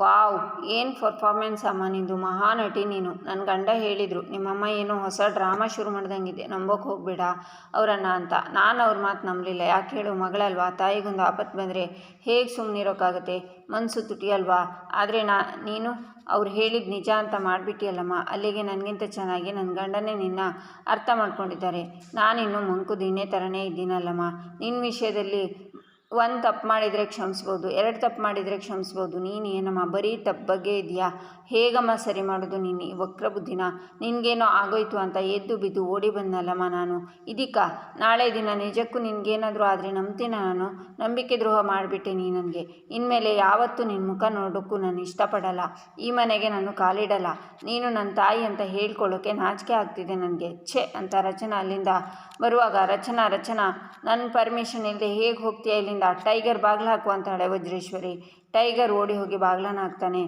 Wow, ಏನು performance ಅಮ್ಮ ನಿಂದು ಮಹಾನಟಿ ನೀನು. ನನ್ನ ಗಂಡ ಹೇಳಿದರು, ನಿಮ್ಮಮ್ಮ ಏನು ಹೊಸ ಡ್ರಾಮಾ ಶುರು ಮಾಡ್ದಂಗಿದೆ, ನಂಬೋಕೆ ಹೋಗಬೇಡ ಅವರನ್ನ ಅಂತ. ನಾನು ಅವ್ರ ಮಾತು ನಂಬಲಿಲ್ಲ, ಯಾಕೆ ಹೇಳು, ಮಗಳಲ್ವಾ? ತಾಯಿಗೊಂದು ಆಪತ್ತು ಬಂದರೆ ಹೇಗೆ ಸುಮ್ಮನಿರೋಕ್ಕಾಗತ್ತೆ ಮನಸ್ಸು ತುಟಿಯಲ್ವಾ ಆದರೆ ನಾ, ನೀನು ಅವ್ರು ಹೇಳಿದ ನಿಜ ಅಂತ ಮಾಡಿಬಿಟ್ಟಿಯಲ್ಲಮ್ಮ. ಅಲ್ಲಿಗೆ ನನಗಿಂತ ಚೆನ್ನಾಗಿ ನನ್ನ ಗಂಡನೇ ನಿನ್ನ ಅರ್ಥ ಮಾಡ್ಕೊಂಡಿದ್ದಾರೆ. ನಾನಿನ್ನು ಮಂಕು ದಿಣ್ಣೆ ಥರನೇ ಇದ್ದೀನಲ್ಲಮ್ಮ. ನಿನ್ನ ವಿಷಯದಲ್ಲಿ ಒಂದು ತಪ್ಪು ಮಾಡಿದರೆ ಕ್ಷಮಿಸ್ಬೋದು, ಎರಡು ತಪ್ಪು ಮಾಡಿದರೆ ಕ್ಷಮಿಸ್ಬೋದು. ನೀನು ಏನಮ್ಮ ಬರೀ ತಪ್ಪು ಬಗ್ಗೆ ಇದೆಯಾ? ಹೇಗಮ್ಮ ಸರಿ ಮಾಡೋದು ನೀನು? ವಕ್ರ ಬುದ್ಧಿನ? ನಿನಗೇನೋ ಆಗೋಯ್ತು ಅಂತ ಎದ್ದು ಬಿದ್ದು ಓಡಿ ಬಂದಲ್ಲಮ್ಮ ನಾನು? ಇದಕ್ಕ ನಾಳೆ ದಿನ ನಿಜಕ್ಕೂ ನಿನಗೇನಾದರೂ ಆದರೆ ನಂಬ್ತೀನ ನಾನು. ನಂಬಿಕೆ ದ್ರೋಹ ಮಾಡಿಬಿಟ್ಟೆ ನೀ ನನಗೆ. ಇನ್ಮೇಲೆ ಯಾವತ್ತೂ ನಿನ್ನ ಮುಖ ನೋಡೋಕ್ಕೂ ನಾನು ಇಷ್ಟಪಡಲ್ಲ. ಈ ಮನೆಗೆ ನಾನು ಕಾಲಿಡಲ್ಲ. ನೀನು ನನ್ನ ತಾಯಿ ಅಂತ ಹೇಳ್ಕೊಳ್ಳೋಕ್ಕೆ ನಾಚಿಕೆ ಆಗ್ತಿದೆ ನನಗೆ. ಛೆ, ಅಂತ ರಚನಾ ಅಲ್ಲಿಂದ ಬರುವಾಗ, ರಚನಾ ರಚನಾ ನನ್ನ ಪರ್ಮಿಷನ್ ಇಲ್ಲದೆ ಹೇಗೆ ಹೋಗ್ತೀಯ ಇಲ್ಲಿಂದ ಟೈಗರ್ ಬಾಗ್ಲ ಹಾಕು ಅಂತಾಳೆ ವಜ್ರೇಶ್ವರಿ. ಟೈಗರ್ ಓಡಿ ಹೋಗಿ ಬಾಗ್ಲನ ಹಾಕ್ತಾನೆ.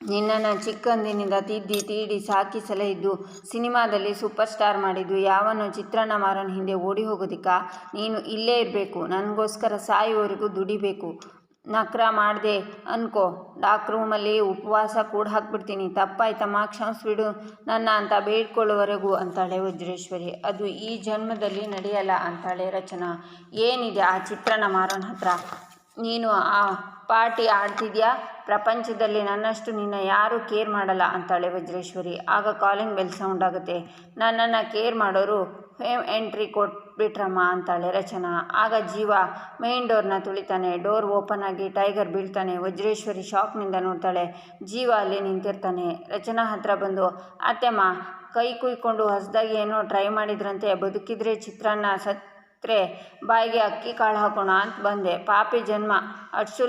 ನಿನ್ನನ್ನು ಚಿಕ್ಕಂದಿನಿಂದ ತಿದ್ದಿ, ತೀಡಿ, ಸಾಕಿ ಸಲಹಿದ್ದು ಸಿನಿಮಾದಲ್ಲಿ ಸೂಪರ್ ಸ್ಟಾರ್ ಮಾಡಿದ್ದು ಯಾವನು ಚಿತ್ರಣ ಮಾರನ ಹಿಂದೆ ಓಡಿ ಹೋಗೋದಿಕ್ಕ? ನೀನು ಇಲ್ಲೇ ಇರಬೇಕು. ನನಗೋಸ್ಕರ ಸಾಯುವವರೆಗೂ ದುಡಿಬೇಕು. ನಕ್ರ ಮಾಡಿದೆ, ಅನ್ಕೋ. ಡಾಕ್ ರೂಮಲ್ಲಿ ಉಪವಾಸ ಕೂಡ ಹಾಕ್ಬಿಡ್ತೀನಿ. ತಪ್ಪಾಯ್ತಮ್ಮ ಕ್ಷಮಿಸ್ಬಿಡು ನನ್ನ ಅಂತ ಬೇಡ್ಕೊಳ್ಳೋವರೆಗೂ ಅಂತಾಳೆ ವಜ್ರೇಶ್ವರಿ. ಅದು ಈ ಜನ್ಮದಲ್ಲಿ ನಡೆಯಲ್ಲ ಅಂತಾಳೆ ರಚನಾ. ಏನಿದೆ ಆ ಚಿತ್ರಣ ಮಾರನ ಹತ್ರ? ನೀನು ಆ ಪಾರ್ಟಿ ಆಡ್ತಿದ್ಯಾ? ಪ್ರಪಂಚದಲ್ಲಿ ನನ್ನಷ್ಟು ನಿನ್ನ ಯಾರೂ ಕೇರ್ ಮಾಡಲ್ಲ ಅಂತಾಳೆ ವಜ್ರೇಶ್ವರಿ. ಆಗ ಕಾಲಿಂಗ್ ಬೆಲ್ ಸೌಂಡ್ ಆಗುತ್ತೆ. ನನ್ನನ್ನು ಕೇರ್ ಮಾಡೋರು ಎಂಟ್ರಿ ಕೊಟ್ಬಿಟ್ರಮ್ಮ ಅಂತಾಳೆ ರಚನಾ. ಆಗ ಜೀವ ಮೇನ್ ಡೋರ್ನ ತುಳಿತಾನೆ. ಡೋರ್ ಓಪನ್ ಆಗಿ ಟೈಗರ್ ಬೀಳ್ತಾನೆ. ವಜ್ರೇಶ್ವರಿ ಶಾಕ್ನಿಂದ ನೋಡ್ತಾಳೆ. ಜೀವ ಅಲ್ಲಿ ನಿಂತಿರ್ತಾನೆ. ರಚನಾ ಹತ್ರ ಬಂದು, ಅತ್ತೆಮ್ಮ, ಕೈ ಕುಯ್ಕೊಂಡು ಹೊಸದಾಗಿ ಏನೋ ಟ್ರೈ ಮಾಡಿದ್ರಂತೆ. ಬದುಕಿದ್ರೆ ಚಿತ್ರಾನ್ನ ಸತ್ ಬಾಯಿಗೆ ಅಕ್ಕಿ ಕಾಳು ಹಾಕೋಣ ಅಂತ ಬಂದೆ. ಪಾಪಿ ಜನ್ಮ. ಅಷ್ಟು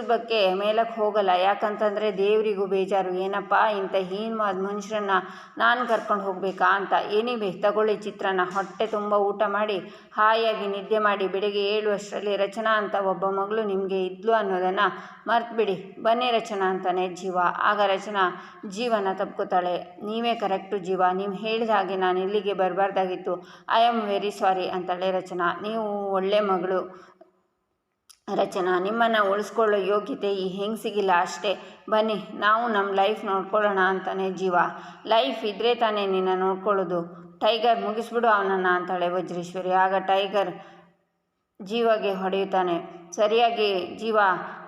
ಮೇಲಕ್ಕೆ ಹೋಗಲ್ಲ. ಯಾಕಂತಂದರೆ ದೇವರಿಗೂ ಬೇಜಾರು. ಏನಪ್ಪ ಇಂಥ ಹೀನವಾದ ಮನುಷ್ಯರನ್ನ ನಾನು ಕರ್ಕೊಂಡು ಹೋಗಬೇಕಾ ಅಂತ. ಏನೇ ಬೇ ತಗೊಳ್ಳಿ ಚಿತ್ರನ ಹೊಟ್ಟೆ ತುಂಬ ಊಟ ಮಾಡಿ, ಹಾಯಾಗಿ ನಿದ್ದೆ ಮಾಡಿ ಬೆಳಿಗ್ಗೆ ಏಳುವಷ್ಟರಲ್ಲಿ ರಚನಾ ಅಂತ ಒಬ್ಬ ಮಗಳು ನಿಮಗೆ ಇದ್ಲು ಅನ್ನೋದನ್ನು ಮರ್ತುಬಿಡಿ. ಬನ್ನಿ ರಚನಾ ಅಂತಾನೆ ಜೀವ. ಆಗ ರಚನಾ ಜೀವನ ತಪ್ಕೋತಾಳೆ. ನೀವೇ ಕರೆಕ್ಟು ಜೀವ. ನೀವು ಹೇಳಿದ ಹಾಗೆ ನಾನು ಇಲ್ಲಿಗೆ ಬರಬಾರ್ದಾಗಿತ್ತು. ಐ ಆಮ್ ವೆರಿ ಸಾರಿ ಅಂತಾಳೆ ರಚನಾ. ನೀವು ಒಳ್ಳೆ ಮಗಳು. ರಚನಾ, ನಿಮ್ಮನ್ನು ಉಳಿಸ್ಕೊಳ್ಳೋ ಯೋಗ್ಯತೆ ಈ ಹೆಂಗಸಿಗಿಲ್ಲ ಅಷ್ಟೇ. ಬನ್ನಿ, ನಾವು ನಮ್ಮ ಲೈಫ್ ನೋಡ್ಕೊಳ್ಳೋಣ ಅಂತಾನೆ ಜೀವ. ಲೈಫ್ ಇದ್ದರೆ ತಾನೇ ನಿನ್ನ ನೋಡ್ಕೊಳ್ಳೋದು. ಟೈಗರ್ ಮುಗಿಸ್ಬಿಡು ಅವನನ್ನು ಅಂತಾಳೆ ವಜ್ರೇಶ್ವರಿ. ಆಗ ಟೈಗರ್ ಜೀವಗೆ ಹೊಡೆಯುತ್ತಾನೆ. ಸರಿಯಾಗಿ ಜೀವ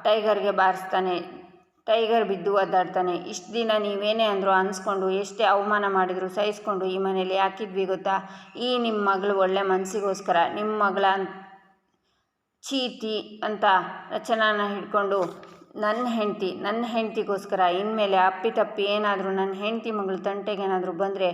ಟೈಗರ್ಗೆ ಬಾರಿಸ್ತಾನೆ. ಟೈಗರ್ ಬಿದ್ದು ಒದ್ದಾಡ್ತಾನೆ. ಇಷ್ಟು ದಿನ ನೀವೇನೇ ಅಂದರು ಅನಿಸ್ಕೊಂಡು ಎಷ್ಟೇ ಅವಮಾನ ಮಾಡಿದ್ರು ಸಹಿಸ್ಕೊಂಡು ಈ ಮನೇಲಿ ಯಾಕಿದ್ವಿ ಗೊತ್ತಾ? ಈ ನಿಮ್ಮ ಮಗಳು ಒಳ್ಳೆ ಮನಸ್ಸಿಗೋಸ್ಕರ ನಿಮ್ಮ ಮಗಳ ಚೀತಿ ಅಂತ ರಚನಾನ ಹಿಡ್ಕೊಂಡು ನನ್ನ ಹೆಂಡತಿ ನನ್ನ ಹೆಂಡತಿಗೋಸ್ಕರ ಇನ್ಮೇಲೆ ಅಪ್ಪಿತಪ್ಪಿ ಏನಾದರೂ ನನ್ನ ಹೆಂಡತಿ ಮಗಳು ತಂಟೆಗೇನಾದರೂ ಬಂದರೆ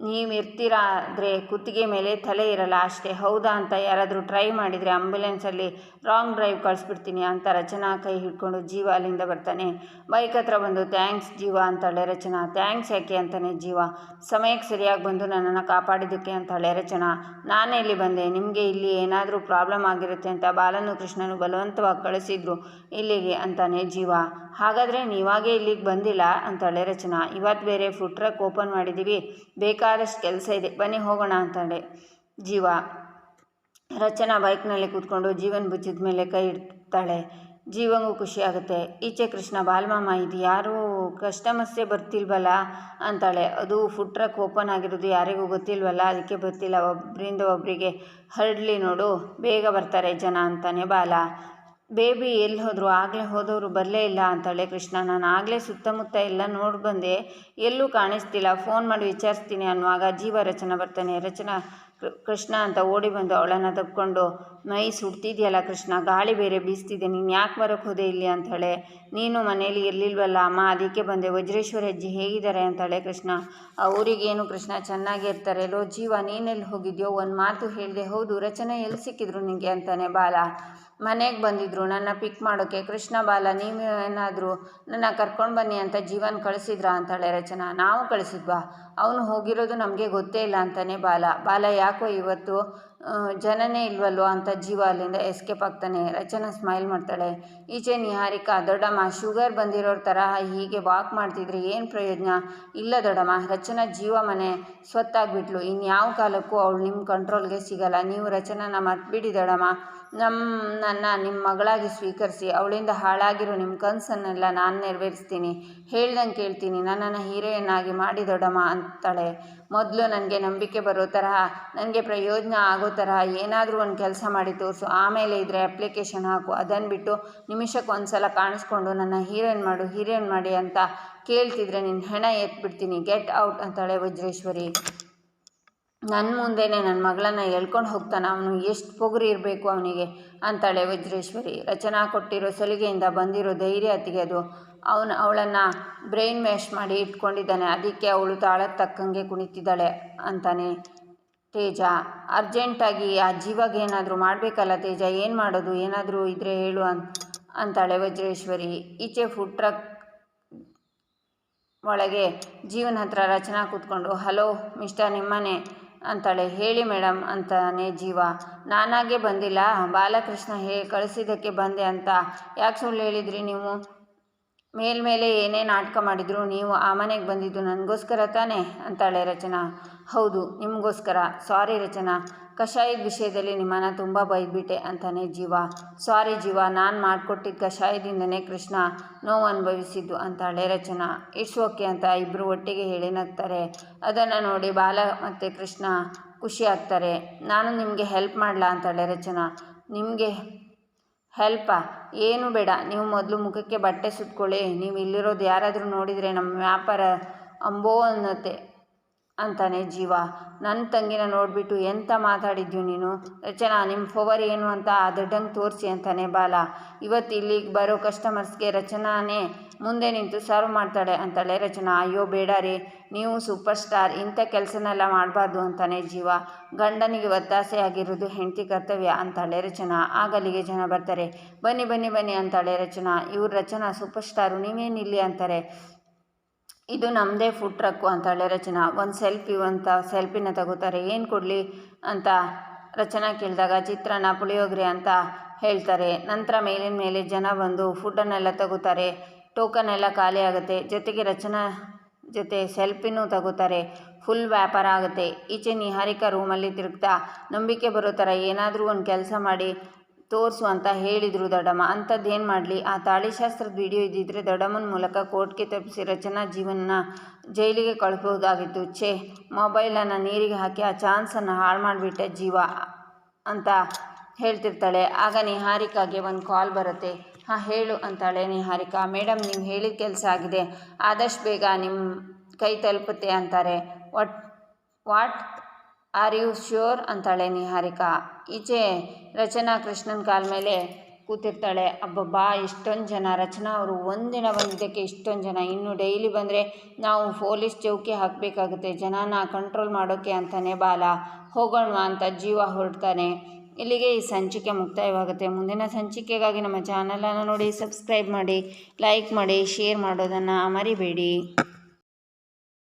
ನೀವು ಇರ್ತೀರಾದರೆ ಕುತ್ತಿಗೆ ಮೇಲೆ ತಲೆ ಇರಲ್ಲ ಅಷ್ಟೇ. ಹೌದಾ ಅಂತ ಯಾರಾದರೂ ಟ್ರೈ ಮಾಡಿದರೆ ಆಂಬ್ಯುಲೆನ್ಸಲ್ಲಿ ರಾಂಗ್ ಡ್ರೈವ್ ಕಳಿಸ್ಬಿಡ್ತೀನಿ ಅಂತ ರಚನಾ ಕೈ ಹಿಡ್ಕೊಂಡು ಜೀವ ಅಲ್ಲಿಂದ ಬರ್ತಾನೆ. ಬೈಕ್ ಹತ್ರ ಬಂದು ಥ್ಯಾಂಕ್ಸ್ ಜೀವ ಅಂತಾಳೆ ರಚನಾ. ಥ್ಯಾಂಕ್ಸ್ ಯಾಕೆ? ಅಂತಾನೆ ಜೀವ. ಸಮಯಕ್ಕೆ ಸರಿಯಾಗಿ ಬಂದು ನನ್ನನ್ನು ಕಾಪಾಡಿದ್ದಕ್ಕೆ ಅಂತಾಳೆ ರಚನಾ. ನಾನೇ ಇಲ್ಲಿ ಬಂದೆ. ನಿಮಗೆ ಇಲ್ಲಿ ಏನಾದರೂ ಪ್ರಾಬ್ಲಮ್ ಆಗಿರುತ್ತೆ ಅಂತ ಬಾಲನು ಕೃಷ್ಣನು ಬಲವಂತವಾಗಿ ಕಳಿಸಿದ್ರು ಇಲ್ಲಿಗೆ ಅಂತಾನೆ ಜೀವ. ಹಾಗಾದರೆ ನೀವಾಗೇ ಇಲ್ಲಿಗೆ ಬಂದಿಲ್ಲ ಅಂತಾಳೆ ರಚನಾ. ಇವತ್ತು ಬೇರೆ ಫುಡ್ ಟ್ರಕ್ ಓಪನ್ ಮಾಡಿದ್ದೀವಿ ಬೇಕಾದಷ್ಟು ಕೆಲಸ ಇದೆ. ಬನ್ನಿ ಹೋಗೋಣ ಅಂತಾಳೆ ಜೀವ ರಚನಾ ಬೈಕ್ನಲ್ಲಿ ಕೂತ್ಕೊಂಡು ಜೀವನ್ ಬುಚ್ಚಿದ ಮೇಲೆ ಕೈ ಇಡ್ತಾಳೆ. ಜೀವಂಗೂ ಖುಷಿ ಆಗುತ್ತೆ. ಈಚೆ ಕೃಷ್ಣ, ಬಾಲ್ಮಾಮ, ಇದು ಯಾರೂ? ಕಸ್ಟಮರ್ಸೇ ಬರ್ತಿಲ್ವಲ್ಲ? ಅಂತಾಳೆ. ಅದು ಫುಡ್ ಟ್ರಕ್ ಓಪನ್ ಆಗಿರೋದು ಯಾರಿಗೂ ಗೊತ್ತಿಲ್ವಲ್ಲ? ಅದಕ್ಕೆ ಬರ್ತಿಲ್ಲ. ಒಬ್ಬರಿಂದ ಒಬ್ಬರಿಗೆ ಹರಡಲಿ ನೋಡು. ಬೇಗ ಬರ್ತಾರೆ ಜನ ಅಂತಾನೆ ಬಾಲ. ಬೇಬಿ ಎಲ್ಲಿ ಹೋದರು, ಆಗಲೇ ಹೋದವರು ಬರಲೇ ಇಲ್ಲ ಅಂತಾಳೆ ಕೃಷ್ಣ. ನಾನು ಆಗಲೇ ಸುತ್ತಮುತ್ತ ಎಲ್ಲ ನೋಡಿ ಬಂದೆ. ಎಲ್ಲೂ ಕಾಣಿಸ್ತಿಲ್ಲ. ಫೋನ್ ಮಾಡಿ ವಿಚಾರಿಸ್ತೀನಿ ಅನ್ನುವಾಗ ಜೀವ ರಚನಾ ಬರ್ತಾನೆ. ರಚನಾ ಕೃಷ್ಣ ಅಂತ ಓಡಿ ಬಂದು ಅವಳನ್ನು ತಪ್ಕೊಂಡು ಮೈ ಸುಡ್ತಿದೆಯಲ್ಲ ಕೃಷ್ಣ, ಗಾಳಿ ಬೇರೆ ಬೀಸ್ತಿದೆ, ನೀನು ಯಾಕೆ ಬರೋಕ್ಕೆ ಹೋದೆ ಇಲ್ಲಿ? ಅಂತಾಳೆ ನೀನು ಮನೇಲಿ ಇರಲಿಲ್ವಲ್ಲ, ಅಮ್ಮ ಅದಕ್ಕೆ ಬಂದೆ. ವಜ್ರೇಶ್ವರ ಅಜ್ಜಿ ಹೇಗಿದ್ದಾರೆ? ಅಂತಾಳೆ ಕೃಷ್ಣ. ಅವರಿಗೇನು ಕೃಷ್ಣ ಚೆನ್ನಾಗಿರ್ತಾರೆ ಲೋ, ಜೀವ, ನೀನೆಲ್ಲಿ ಹೋಗಿದ್ಯೋ ಒಂದು ಮಾತು ಹೇಳಿದೆ. ಹೌದು, ರಚನೆ ಎಲ್ಲಿ ಸಿಕ್ಕಿದ್ರು ನಿನಗೆ ಅಂತಾನೆ ಬಾಲ. ಮನೆಗೆ ಬಂದಿದ್ದರು ನನ್ನ ಪಿಕ್ ಮಾಡೋಕ್ಕೆ ಕೃಷ್ಣ ಬಾಲ, ನೀವೇನಾದರೂ ನನ್ನ ಕರ್ಕೊಂಡು ಬನ್ನಿ ಅಂತ ಜೀವನ್ ಕಳಿಸಿದ್ರಾ? ಅಂತಾಳೆ ರಚನಾ. ನಾವು ಕಳಿಸಿದ್ವಾ? ಅವನು ಹೋಗಿರೋದು ನಮಗೆ ಗೊತ್ತೇ ಇಲ್ಲ, ಅಂತಾನೆ ಬಾಲ. ಬಾಲ ಯಾಕೋ ಇವತ್ತು ಜನನೇ ಇಲ್ವಲ್ವ ಅಂತ ಜೀವ ಅಲ್ಲಿಂದ ಎಸ್ಕೇಪ್ ಆಗ್ತಾನೆ. ರಚನಾ ಸ್ಮೈಲ್ ಮಾಡ್ತಾಳೆ. ಈಚೆ ನಿಹಾರಿಕಾ, ದೊಡ್ಡಮ್ಮ ಶುಗರ್ ಬಂದಿರೋರ ಥರ ಹೀಗೆ ವಾಕ್ ಮಾಡ್ತಿದ್ರೆ ಏನು ಪ್ರಯೋಜನ? ಇಲ್ಲ ದೊಡ್ಡಮ್ಮ, ರಚನಾ ಜೀವ ಮನೆ ಸ್ವತ್ತಾಗ್ಬಿಟ್ಲು. ಇನ್ಯಾವ ಕಾಲಕ್ಕೂ ಅವಳು ನಿಮ್ಮ ಕಂಟ್ರೋಲ್ಗೆ ಸಿಗಲ್ಲ. ನೀವು ರಚನಾನ ಮರ್ತ್ಬಿಡಿ ದೊಡ್ಡಮ್ಮ. ನಮ್ಮ ನನ್ನ ನಿಮ್ಮ ಮಗಳಾಗಿ ಸ್ವೀಕರಿಸಿ. ಅವಳಿಂದ ಹಾಳಾಗಿರೋ ನಿಮ್ಮ ಕನಸನ್ನೆಲ್ಲ ನಾನು ನೆರವೇರಿಸ್ತೀನಿ. ಹೇಳ್ದಂಗೆ ಕೇಳ್ತೀನಿ. ನನ್ನನ್ನು ಹೀರೋಯಿನ್ ಆಗಿ ಮಾಡಿ ದೊಡ್ಡಮ್ಮ ಅಂತಾಳೆ. ಮೊದಲು ನನಗೆ ನಂಬಿಕೆ ಬರೋ ತರಹ ನನಗೆ ಪ್ರಯೋಜನ ಆಗೋ ತರಹ ಏನಾದರೂ ಒಂದು ಕೆಲಸ ಮಾಡಿ ತೋರಿಸು. ಆಮೇಲೆ ಇದ್ರೆ ಅಪ್ಲಿಕೇಶನ್ ಹಾಕು. ಅದನ್ನು ಬಿಟ್ಟು ನಿಮಿಷಕ್ಕೆ ಒಂದು ಸಲ ಕಾಣಿಸ್ಕೊಂಡು ನನ್ನ ಹೀರೋಯಿನ್ ಮಾಡು, ಹೀರೋಯಿನ್ ಮಾಡಿ ಅಂತ ಕೇಳ್ತಿದ್ರೆ ನಿನ್ನ ಹೆಣ ಎತ್ಬಿಡ್ತೀನಿ. ಗೆಟ್ ಔಟ್ ಅಂತಾಳೆ ವಜ್ರೇಶ್ವರಿ. ನನ್ನ ಮುಂದೆನೇ ನನ್ನ ಮಗಳನ್ನು ಎಳ್ಕೊಂಡು ಹೋಗ್ತಾನೆ. ಅವನು ಎಷ್ಟು ಪೊಗರು ಇರಬೇಕು ಅವನಿಗೆ ಅಂತಾಳೆ ವಜ್ರೇಶ್ವರಿ. ರಚನಾ ಕೊಟ್ಟಿರೋ ಸಲಿಗೆಯಿಂದ ಬಂದಿರೋ ಧೈರ್ಯ ಅದು ಅವನು ಅವಳನ್ನು ಬ್ರೈನ್ ಮ್ಯಾಶ್ ಮಾಡಿ ಇಟ್ಕೊಂಡಿದ್ದಾನೆ. ಅದಕ್ಕೆ ಅವಳು ತಾಳಕ್ಕೆ ತಕ್ಕಂಗೆ ಕುಣಿತಿದ್ದಾಳೆ ಅಂತಾನೆ ತೇಜ. ಅರ್ಜೆಂಟಾಗಿ ಆ ಜೀವಾಗ ಏನಾದರೂ ಮಾಡಬೇಕಲ್ಲ ತೇಜ? ಏನು ಮಾಡೋದು? ಏನಾದರೂ ಇದ್ರೆ ಹೇಳು ಅಂತ ಅಂತಾಳೆ ವಜ್ರೇಶ್ವರಿ. ಈಚೆ ಫುಡ್ ಟ್ರಕ್ ಒಳಗೆ ಜೀವನ ಹತ್ರ ರಚನಾ ಕೂತ್ಕೊಂಡು, ಹಲೋ ಮಿಸ್ಟರ್ ನಿಮ್ಮನೆ ಅಂತಾಳೆ. ಹೇಳಿ ಮೇಡಮ್ ಅಂತಾನೆ ಜೀವ. ನಾನಾಗೆ ಬಂದಿಲ್ಲ. ಬಾಲಕೃಷ್ಣ ಹೇ, ಕಳಿಸಿದ್ದಕ್ಕೆ ಬಂದೆ ಅಂತ. ಯಾಕೆ ಸುಳ್ಳು ಹೇಳಿದ್ರಿ ನೀವು? ಮೇಲ್ಮೇಲೆ ಏನೇ ನಾಟಕ ಮಾಡಿದ್ರು ನೀವು ಆ ಮನೆಗೆ ಬಂದಿದ್ದು ನನಗೋಸ್ಕರ ತಾನೇ? ಅಂತಾಳೆ ರಚನಾ. ಹೌದು, ನಿಮಗೋಸ್ಕರ. ಸಾರಿ ರಚನಾ. ಕಷಾಯದ ವಿಷಯದಲ್ಲಿ ನಿಮ್ಮನ್ನ ತುಂಬ ಬೈದ್ಬಿಟ್ಟೆ ಅಂತಾನೆ ಜೀವ. ಸಾರಿ ಜೀವ, ನಾನು ಮಾಡಿಕೊಟ್ಟಿದ್ದ ಕಷಾಯದಿಂದನೇ ಕೃಷ್ಣ ನೋವು ಅನುಭವಿಸಿದ್ದು ಅಂತಾಳೆ ರಚನಾ. ಇಟ್ಸ್ ಅಂತ ಇಬ್ಬರು ಒಟ್ಟಿಗೆ ಹೇಳಿ ನಗ್ತಾರೆ ಅದನ್ನು ನೋಡಿ ಬಾಲ ಮತ್ತು ಕೃಷ್ಣ ಖುಷಿ ಆಗ್ತಾರೆ. ನಾನು ನಿಮಗೆ ಹೆಲ್ಪ್ ಮಾಡಲ ಅಂತಾಳೆ ರಚನಾ. ನಿಮಗೆ ಹೆಲ್ಪಾ ಏನು ಬೇಡ. ನೀವು ಮೊದಲು ಮುಖಕ್ಕೆ ಬಟ್ಟೆ ಸುತ್ಕೊಳ್ಳಿ. ನೀವು ಇಲ್ಲಿರೋದು ಯಾರಾದರೂ ನೋಡಿದರೆ ನಮ್ಮ ವ್ಯಾಪಾರ ಅಂಬೋ ಅನ್ನತ್ತೆ. ಅಂತಾನೆ ಜೀವ. ನನ್ನ ತಂಗಿನ ನೋಡಿಬಿಟ್ಟು ಎಂತ ಮಾತಾಡಿದ್ಯು ನೀನು? ರಚನಾ ನಿಮ್ಮ ಫವರ್ ಏನು ಅಂತ ದೊಡ್ಡಂಗೆ ತೋರಿಸಿ ಅಂತಾನೆ ಬಾಲ. ಇವತ್ತು ಇಲ್ಲಿಗೆ ಬರೋ ಕಸ್ಟಮರ್ಸ್ಗೆ ರಚನಾನೇ ಮುಂದೆ ನಿಂತು ಸರ್ವ್ ಮಾಡ್ತಾಳೆ ಅಂತಾಳೆ ರಚನಾ. ಅಯ್ಯೋ ಬೇಡ ರೀ, ನೀವು ಸೂಪರ್ ಸ್ಟಾರ್ ಇಂಥ ಕೆಲಸನೆಲ್ಲ ಮಾಡಬಾರ್ದು ಅಂತಾನೆ ಜೀವ. ಗಂಡನಿಗೆ ಒತ್ತಾಸೆ ಆಗಿರೋದು ಹೆಂಡತಿ ಕರ್ತವ್ಯ ಅಂತಾಳೆ ರಚನಾ. ಆಗಲಿಗೆ ಜನ ಬರ್ತಾರೆ. ಬನ್ನಿ ಬನ್ನಿ ಬನ್ನಿ ಅಂತಾಳೆ ರಚನಾ. ಇವ್ರು ರಚನಾ ಸೂಪರ್ ಸ್ಟಾರು ನೀವೇನಿಲ್ಲಿ ಅಂತಾರೆ? ಇದು ನಮ್ಮದೇ ಫುಡ್ ಟ್ರಕ್ಕು ಹೇಳಿ ರಚನಾ. ಒಂದು ಸೆಲ್ಫಿ ಅಂತ ಸೆಲ್ಫಿನ ತಗೋತಾರೆ. ಏನು ಕೊಡಲಿ ಅಂತ ರಚನಾ ಕೇಳಿದಾಗ, ಚಿತ್ರಾನ್ನ ಪುಳಿಯೋಗರೆ ಅಂತ ಹೇಳ್ತಾರೆ. ನಂತರ ಮೇಲಿನ ಮೇಲೆ ಜನ ಬಂದು ಫುಡ್ಡನ್ನೆಲ್ಲ ತಗೋತಾರೆ. ಟೋಕನ್ ಎಲ್ಲ ಖಾಲಿ ಆಗುತ್ತೆ. ಜೊತೆಗೆ ರಚನಾ ಜೊತೆ ಸೆಲ್ಫಿನೂ ತಗೋತಾರೆ. ಫುಲ್ ವ್ಯಾಪಾರ ಆಗುತ್ತೆ. ಈಚೆ ನಿಹಾರಿಕಾ ರೂಮಲ್ಲಿ ತಿರುಗ್ತಾ ನಂಬಿಕೆ ಬರೋ ಥರ ಏನಾದರೂ ಒಂದು ಕೆಲಸ ಮಾಡಿ ತೋರಿಸು ಅಂತ ಹೇಳಿದರು ದೊಡ್ಡಮ್ಮ. ಅಂಥದ್ದೇನು ಮಾಡಲಿ? ಆ ತಾಳಿಶಾಸ್ತ್ರದ ವಿಡಿಯೋ ಇದ್ದಿದ್ರೆ ದೊಡ್ಡಮ್ಮನ ಮೂಲಕ ಕೋರ್ಟ್ಗೆ ತಪ್ಪಿಸಿ ರಚನಾ ಜೀವನ ಜೈಲಿಗೆ ಕಳಿಸಬಹುದಾಗಿತ್ತು ಛೇ, ಮೊಬೈಲನ್ನು ನೀರಿಗೆ ಹಾಕಿ ಆ ಚಾನ್ಸನ್ನು ಹಾಳು ಮಾಡಿಬಿಟ್ಟೆ ಜೀವ ಅಂತ ಹೇಳ್ತಿರ್ತಾಳೆ. ಆಗ ನಿಹಾರಿಕಾಗೆ ಒಂದು ಕಾಲ್ ಬರುತ್ತೆ. ಹಾಂ, ಹೇಳು ಅಂತಾಳೆ ನಿಹಾರಿಕಾ. ಮೇಡಮ್ ನೀವು ಹೇಳಿದ ಕೆಲಸ ಆಗಿದೆ. ಆದಷ್ಟು ಬೇಗ ನಿಮ್ಮ ಕೈ ತಲುಪುತ್ತೆ ಅಂತಾರೆ. What what, are you sure? ಅಂತಾಳೆ ನಿಹಾರಿಕಾ. ಈಚೆ ರಚನಾ ಕೃಷ್ಣನ ಕಾಲ ಮೇಲೆ ಕೂತಿರ್ತಾಳೆ. ಅಬ್ಬಬ್ಬಾ, ಎಷ್ಟೊಂದು ಜನ. ರಚನಾ ಅವರು ಒಂದಿನ ಬಂದಿದ್ದಕ್ಕೆ ಇಷ್ಟೊಂದು ಜನ. ಇನ್ನು ಡೈಲಿ ಬಂದರೆ ನಾವು ಪೊಲೀಸ್ ಚೌಕಿ ಹಾಕಬೇಕಾಗುತ್ತೆ. ಜನನ ಕಂಟ್ರೋಲ್ ಮಾಡೋಕ್ಕೆ ಅಂತಾನೆ ಬಾಲ. ಹೋಗೋಣ ಅಂತ ಜೀವ ಹೊರಡ್ತಾನೆ. ಇಲ್ಲಿಗೆ ಈ ಸಂಚಿಕೆ ಮುಕ್ತಾಯವಾಗುತ್ತೆ. ಮುಂದಿನ ಸಂಚಿಕೆಗಾಗಿ ನಮ್ಮ ಚಾನಲನ್ನು ನೋಡಿ, ಸಬ್ಸ್ಕ್ರೈಬ್ ಮಾಡಿ, ಲೈಕ್ ಮಾಡಿ, ಶೇರ್ ಮಾಡೋದನ್ನು ಮರಿಬೇಡಿ.